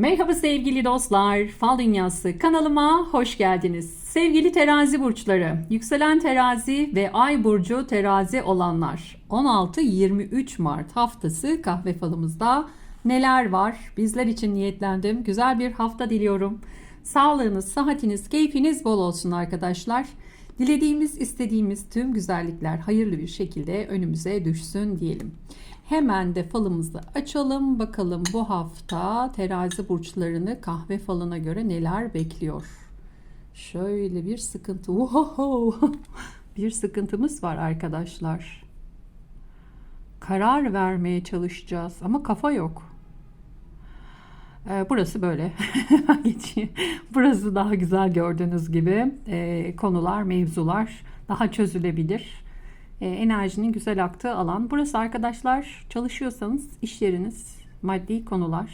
Merhaba sevgili dostlar, Fal Dünyası kanalıma hoş geldiniz. Sevgili terazi burçları, yükselen terazi ve ay burcu terazi olanlar 16-23 Mart haftası kahve falımızda neler var? Bizler için niyetlendim. Güzel bir hafta diliyorum. Sağlığınız, sıhhatiniz, keyfiniz bol olsun arkadaşlar. Dilediğimiz, istediğimiz tüm güzellikler hayırlı bir şekilde önümüze düşsün diyelim. Hemen de falımızı açalım. Bakalım bu hafta terazi burçlarını kahve falına göre neler bekliyor. Şöyle bir sıkıntı. Wow! bir sıkıntımız var arkadaşlar. Karar vermeye çalışacağız ama kafa yok. Ee, Burası böyle. Burası daha güzel gördüğünüz gibi. Ee, konular, mevzular daha çözülebilir. Ee, enerjinin güzel aktığı alan. Burası arkadaşlar çalışıyorsanız iş yeriniz, maddi konular,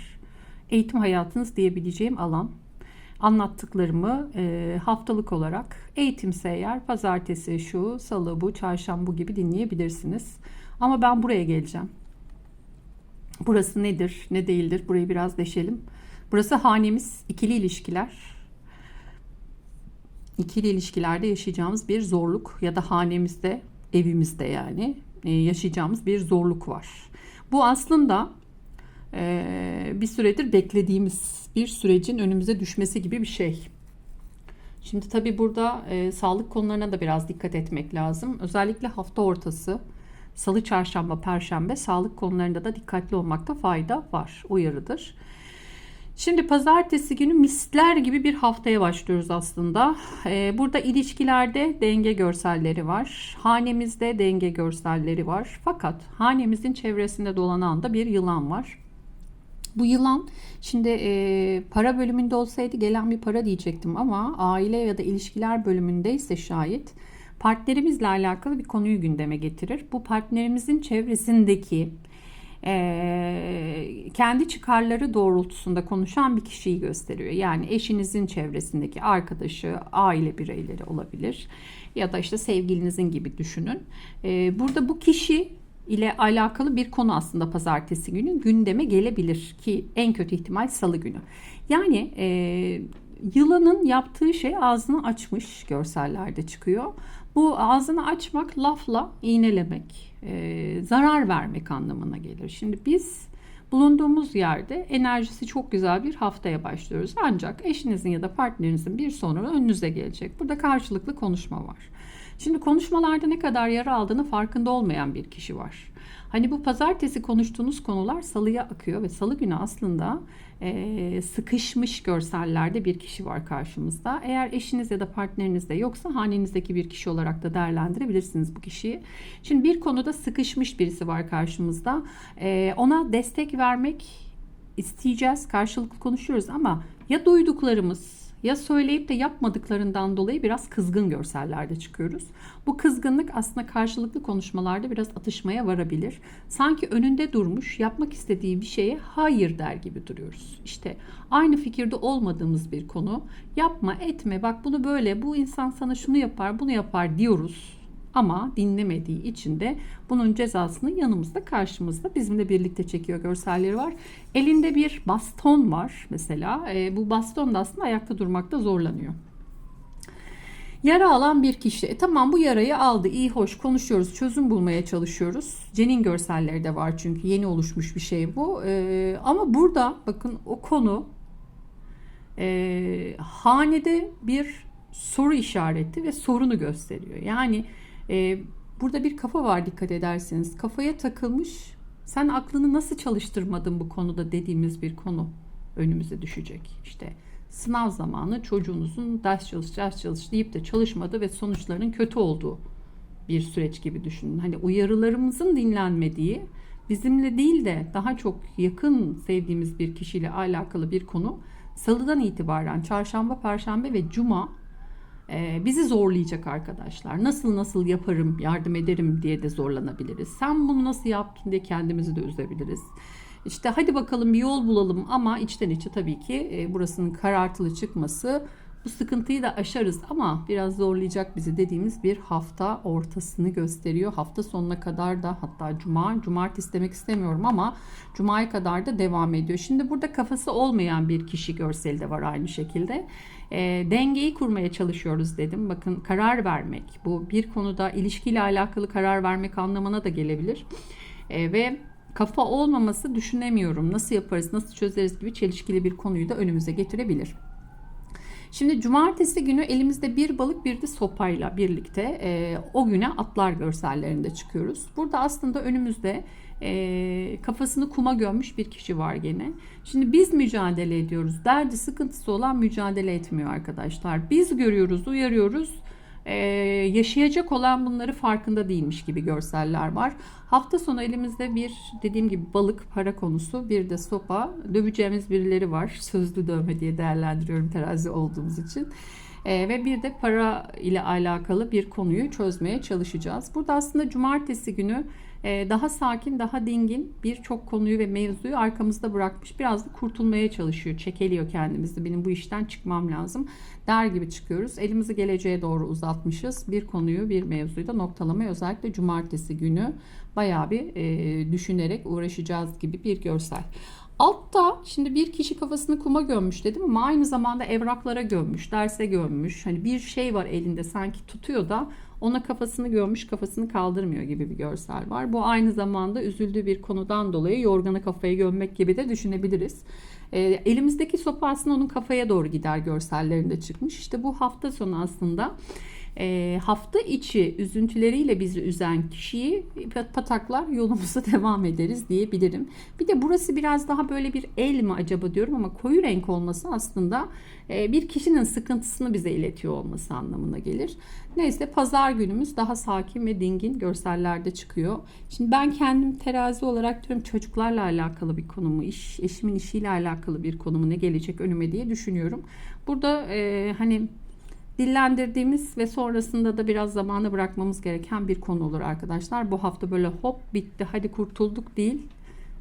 eğitim hayatınız diyebileceğim alan. Anlattıklarımı e, haftalık olarak eğitimse eğer pazartesi şu, salı bu, çarşamba gibi dinleyebilirsiniz. Ama ben buraya geleceğim. Burası nedir, ne değildir? Burayı biraz deşelim. Burası hanemiz, ikili ilişkiler. İkili ilişkilerde yaşayacağımız bir zorluk ya da hanemizde, evimizde yani e, yaşayacağımız bir zorluk var. Bu aslında e, bir süredir beklediğimiz bir sürecin önümüze düşmesi gibi bir şey. Şimdi tabii burada e, sağlık konularına da biraz dikkat etmek lazım. Özellikle hafta ortası Salı, çarşamba, perşembe sağlık konularında da dikkatli olmakta fayda var. Uyarıdır. Şimdi pazartesi günü misler gibi bir haftaya başlıyoruz aslında. Ee, burada ilişkilerde denge görselleri var. Hanemizde denge görselleri var. Fakat hanemizin çevresinde dolanan da bir yılan var. Bu yılan şimdi e, para bölümünde olsaydı gelen bir para diyecektim ama aile ya da ilişkiler bölümündeyse şayet partnerimizle alakalı bir konuyu gündeme getirir. Bu partnerimizin çevresindeki e, kendi çıkarları doğrultusunda konuşan bir kişiyi gösteriyor. Yani eşinizin çevresindeki arkadaşı, aile bireyleri olabilir ya da işte sevgilinizin gibi düşünün. E, burada bu kişi ile alakalı bir konu aslında pazartesi günü gündeme gelebilir ki en kötü ihtimal salı günü. Yani e, yılanın yaptığı şey ağzını açmış görsellerde çıkıyor. Bu ağzını açmak lafla iğnelemek, e, zarar vermek anlamına gelir. Şimdi biz bulunduğumuz yerde enerjisi çok güzel bir haftaya başlıyoruz. Ancak eşinizin ya da partnerinizin bir sorunu önünüze gelecek. Burada karşılıklı konuşma var. Şimdi konuşmalarda ne kadar yara aldığını farkında olmayan bir kişi var. Hani bu pazartesi konuştuğunuz konular salıya akıyor ve salı günü aslında sıkışmış görsellerde bir kişi var karşımızda. Eğer eşiniz ya da partneriniz de yoksa hanenizdeki bir kişi olarak da değerlendirebilirsiniz bu kişiyi. Şimdi bir konuda sıkışmış birisi var karşımızda. Ona destek vermek isteyeceğiz, karşılıklı konuşuyoruz ama ya duyduklarımız ya söyleyip de yapmadıklarından dolayı biraz kızgın görsellerde çıkıyoruz. Bu kızgınlık aslında karşılıklı konuşmalarda biraz atışmaya varabilir. Sanki önünde durmuş yapmak istediği bir şeye hayır der gibi duruyoruz. İşte aynı fikirde olmadığımız bir konu yapma etme bak bunu böyle bu insan sana şunu yapar bunu yapar diyoruz. Ama dinlemediği için de bunun cezasını yanımızda karşımızda bizimle birlikte çekiyor görselleri var. Elinde bir baston var mesela. E, bu baston da aslında ayakta durmakta zorlanıyor. Yara alan bir kişi. E, tamam bu yarayı aldı. iyi hoş konuşuyoruz. Çözüm bulmaya çalışıyoruz. Cenin görselleri de var çünkü yeni oluşmuş bir şey bu. E, ama burada bakın o konu e, hanede bir soru işareti ve sorunu gösteriyor. Yani e, burada bir kafa var dikkat ederseniz. Kafaya takılmış sen aklını nasıl çalıştırmadın bu konuda dediğimiz bir konu önümüze düşecek. İşte sınav zamanı çocuğunuzun ders çalış ders çalış deyip de çalışmadı ve sonuçlarının kötü olduğu bir süreç gibi düşünün. Hani uyarılarımızın dinlenmediği bizimle değil de daha çok yakın sevdiğimiz bir kişiyle alakalı bir konu salıdan itibaren çarşamba, perşembe ve cuma bizi zorlayacak arkadaşlar. Nasıl nasıl yaparım, yardım ederim diye de zorlanabiliriz. Sen bunu nasıl yaptın diye kendimizi de üzebiliriz. İşte hadi bakalım bir yol bulalım ama içten içe tabii ki e, burasının karartılı çıkması Bu sıkıntıyı da aşarız ama biraz zorlayacak bizi dediğimiz bir hafta ortasını gösteriyor. Hafta sonuna kadar da hatta cuma, cumartesi demek istemiyorum ama cumaya kadar da devam ediyor. Şimdi burada kafası olmayan bir kişi görseli de var aynı şekilde. E, dengeyi kurmaya çalışıyoruz dedim. Bakın karar vermek bu bir konuda ilişkiyle alakalı karar vermek anlamına da gelebilir. E, ve kafa olmaması düşünemiyorum. Nasıl yaparız, nasıl çözeriz gibi çelişkili bir konuyu da önümüze getirebilir. Şimdi cumartesi günü elimizde bir balık bir de sopayla birlikte e, o güne atlar görsellerinde çıkıyoruz. Burada aslında önümüzde e, kafasını kuma gömmüş bir kişi var gene. Şimdi biz mücadele ediyoruz. Derdi sıkıntısı olan mücadele etmiyor arkadaşlar. Biz görüyoruz, uyarıyoruz ee, yaşayacak olan bunları farkında değilmiş gibi görseller var. Hafta sonu elimizde bir dediğim gibi balık para konusu bir de sopa döveceğimiz birileri var. Sözlü dövme diye değerlendiriyorum terazi olduğumuz için. Ee, ve bir de para ile alakalı bir konuyu çözmeye çalışacağız. Burada aslında cumartesi günü e, daha sakin, daha dingin birçok konuyu ve mevzuyu arkamızda bırakmış. Biraz da kurtulmaya çalışıyor, çekeliyor kendimizi. Benim bu işten çıkmam lazım der gibi çıkıyoruz. Elimizi geleceğe doğru uzatmışız. Bir konuyu, bir mevzuyu da noktalamaya özellikle cumartesi günü bayağı bir e, düşünerek uğraşacağız gibi bir görsel. Altta şimdi bir kişi kafasını kuma gömmüş dedim ama aynı zamanda evraklara gömmüş, derse gömmüş. Hani bir şey var elinde sanki tutuyor da ona kafasını gömmüş, kafasını kaldırmıyor gibi bir görsel var. Bu aynı zamanda üzüldüğü bir konudan dolayı yorganı kafaya gömmek gibi de düşünebiliriz. E, elimizdeki sopa aslında onun kafaya doğru gider görsellerinde çıkmış. İşte bu hafta sonu aslında e, hafta içi üzüntüleriyle bizi üzen kişiyi pataklar yolumuza devam ederiz diyebilirim. Bir de burası biraz daha böyle bir el mi acaba diyorum ama koyu renk olması aslında e, bir kişinin sıkıntısını bize iletiyor olması anlamına gelir. Neyse pazar günümüz daha sakin ve dingin görsellerde çıkıyor. Şimdi ben kendim terazi olarak diyorum çocuklarla alakalı bir konumu, iş, eşimin işiyle alakalı bir konumu ne gelecek önüme diye düşünüyorum. Burada e, hani dillendirdiğimiz ve sonrasında da biraz zamanı bırakmamız gereken bir konu olur arkadaşlar. Bu hafta böyle hop bitti hadi kurtulduk değil.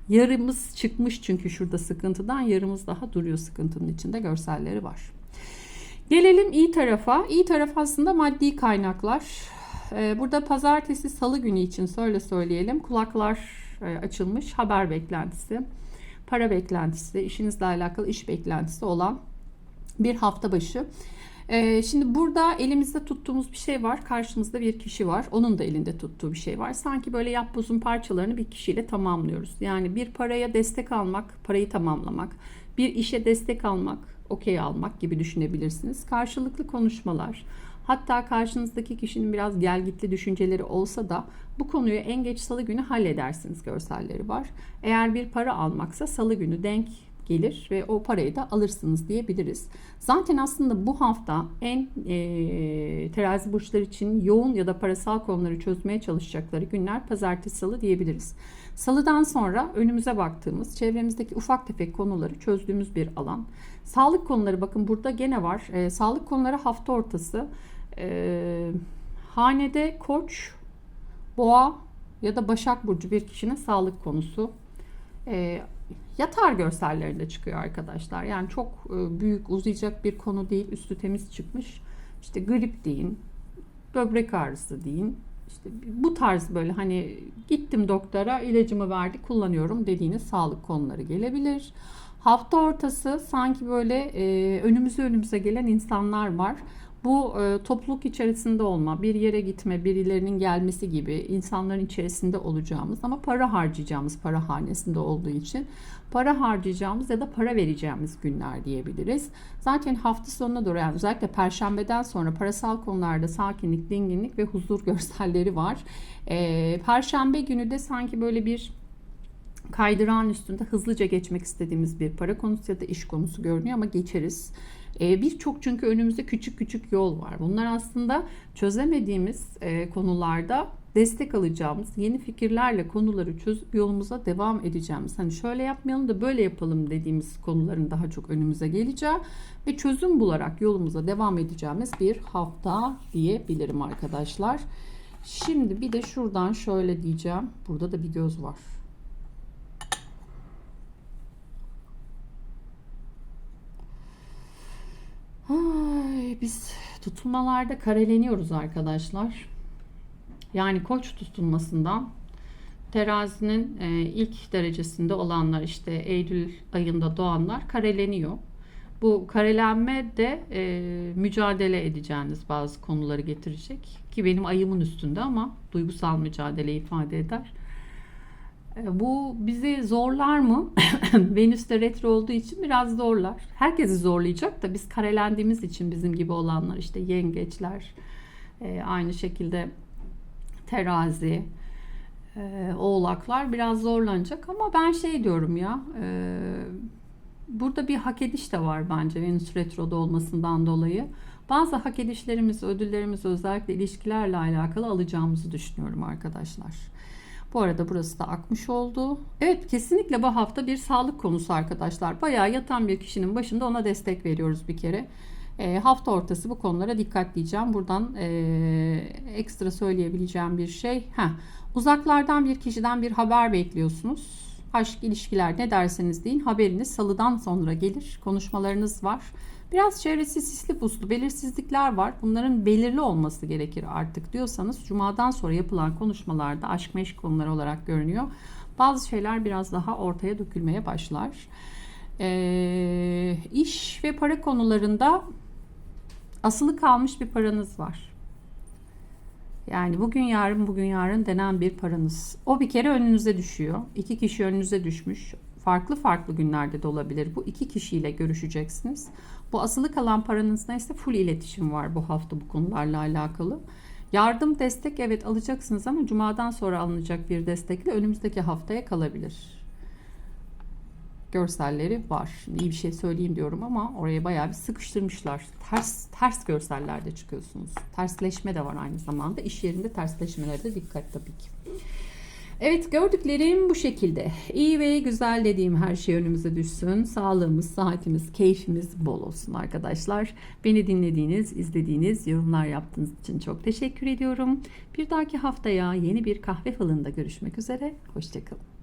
Yarımız çıkmış çünkü şurada sıkıntıdan yarımız daha duruyor sıkıntının içinde görselleri var. Gelelim iyi tarafa. İyi taraf aslında maddi kaynaklar. Ee, burada pazartesi salı günü için söyle söyleyelim. Kulaklar e, açılmış haber beklentisi, para beklentisi, işinizle alakalı iş beklentisi olan bir hafta başı. Ee, şimdi burada elimizde tuttuğumuz bir şey var. Karşımızda bir kişi var. Onun da elinde tuttuğu bir şey var. Sanki böyle yapbozun parçalarını bir kişiyle tamamlıyoruz. Yani bir paraya destek almak, parayı tamamlamak. Bir işe destek almak, okey almak gibi düşünebilirsiniz. Karşılıklı konuşmalar. Hatta karşınızdaki kişinin biraz gelgitli düşünceleri olsa da bu konuyu en geç salı günü halledersiniz görselleri var. Eğer bir para almaksa salı günü denk gelir ve o parayı da alırsınız diyebiliriz. Zaten aslında bu hafta en e, terazi burçları için yoğun ya da parasal konuları çözmeye çalışacakları günler pazartesi salı diyebiliriz. Salıdan sonra önümüze baktığımız çevremizdeki ufak tefek konuları çözdüğümüz bir alan. Sağlık konuları bakın burada gene var. E, sağlık konuları hafta ortası. E, hanede koç, boğa ya da başak burcu bir kişinin sağlık konusu. E, yatar görsellerinde çıkıyor arkadaşlar. Yani çok e, büyük uzayacak bir konu değil. Üstü temiz çıkmış. İşte grip deyin, böbrek ağrısı deyin. İşte bu tarz böyle hani gittim doktora ilacımı verdi kullanıyorum dediğiniz sağlık konuları gelebilir. Hafta ortası sanki böyle e, önümüze önümüze gelen insanlar var. Bu e, topluluk içerisinde olma, bir yere gitme, birilerinin gelmesi gibi insanların içerisinde olacağımız ama para harcayacağımız para hanesinde olduğu için para harcayacağımız ya da para vereceğimiz günler diyebiliriz. Zaten hafta sonuna doğru yani özellikle perşembeden sonra parasal konularda sakinlik, dinginlik ve huzur görselleri var. E, Perşembe günü de sanki böyle bir kaydırağın üstünde hızlıca geçmek istediğimiz bir para konusu ya da iş konusu görünüyor ama geçeriz. Ee, birçok çünkü önümüzde küçük küçük yol var. Bunlar aslında çözemediğimiz e, konularda destek alacağımız yeni fikirlerle konuları çözüp yolumuza devam edeceğimiz. Hani şöyle yapmayalım da böyle yapalım dediğimiz konuların daha çok önümüze geleceği ve çözüm bularak yolumuza devam edeceğimiz bir hafta diyebilirim arkadaşlar. Şimdi bir de şuradan şöyle diyeceğim. Burada da bir göz var. Ay, biz tutulmalarda kareleniyoruz arkadaşlar. Yani koç tutulmasından terazinin e, ilk derecesinde olanlar işte Eylül ayında doğanlar kareleniyor. Bu karelenme de e, mücadele edeceğiniz bazı konuları getirecek. Ki benim ayımın üstünde ama duygusal mücadele ifade eder. Bu bizi zorlar mı? Venüs'te retro olduğu için biraz zorlar. Herkesi zorlayacak da biz karelendiğimiz için bizim gibi olanlar işte yengeçler, e, aynı şekilde terazi, e, oğlaklar biraz zorlanacak ama ben şey diyorum ya e, burada bir hak ediş de var bence Venüs retroda olmasından dolayı. Bazı hak edişlerimizi, ödüllerimizi özellikle ilişkilerle alakalı alacağımızı düşünüyorum arkadaşlar. Bu arada burası da akmış oldu. Evet kesinlikle bu hafta bir sağlık konusu arkadaşlar. Bayağı yatan bir kişinin başında ona destek veriyoruz bir kere. E, hafta ortası bu konulara dikkat diyeceğim. Buradan e, ekstra söyleyebileceğim bir şey. Heh, uzaklardan bir kişiden bir haber bekliyorsunuz. Aşk, ilişkiler ne derseniz deyin haberiniz salıdan sonra gelir. Konuşmalarınız var. Biraz çevresi sisli puslu belirsizlikler var. Bunların belirli olması gerekir artık diyorsanız cumadan sonra yapılan konuşmalarda aşk meşk konuları olarak görünüyor. Bazı şeyler biraz daha ortaya dökülmeye başlar. Ee, iş ve para konularında asılı kalmış bir paranız var. Yani bugün yarın bugün yarın denen bir paranız. O bir kere önünüze düşüyor. İki kişi önünüze düşmüş. Farklı farklı günlerde de olabilir. Bu iki kişiyle görüşeceksiniz. Bu asılı kalan paranız neyse full iletişim var bu hafta bu konularla alakalı. Yardım destek evet alacaksınız ama cumadan sonra alınacak bir destekle önümüzdeki haftaya kalabilir. Görselleri var. Şimdi iyi bir şey söyleyeyim diyorum ama oraya bayağı bir sıkıştırmışlar. Ters ters görsellerde çıkıyorsunuz. Tersleşme de var aynı zamanda. İş yerinde tersleşmelere de dikkat tabii ki. Evet gördüklerim bu şekilde. İyi ve güzel dediğim her şey önümüze düşsün. Sağlığımız, saatimiz, keyfimiz bol olsun arkadaşlar. Beni dinlediğiniz, izlediğiniz, yorumlar yaptığınız için çok teşekkür ediyorum. Bir dahaki haftaya yeni bir kahve falında görüşmek üzere. Hoşçakalın.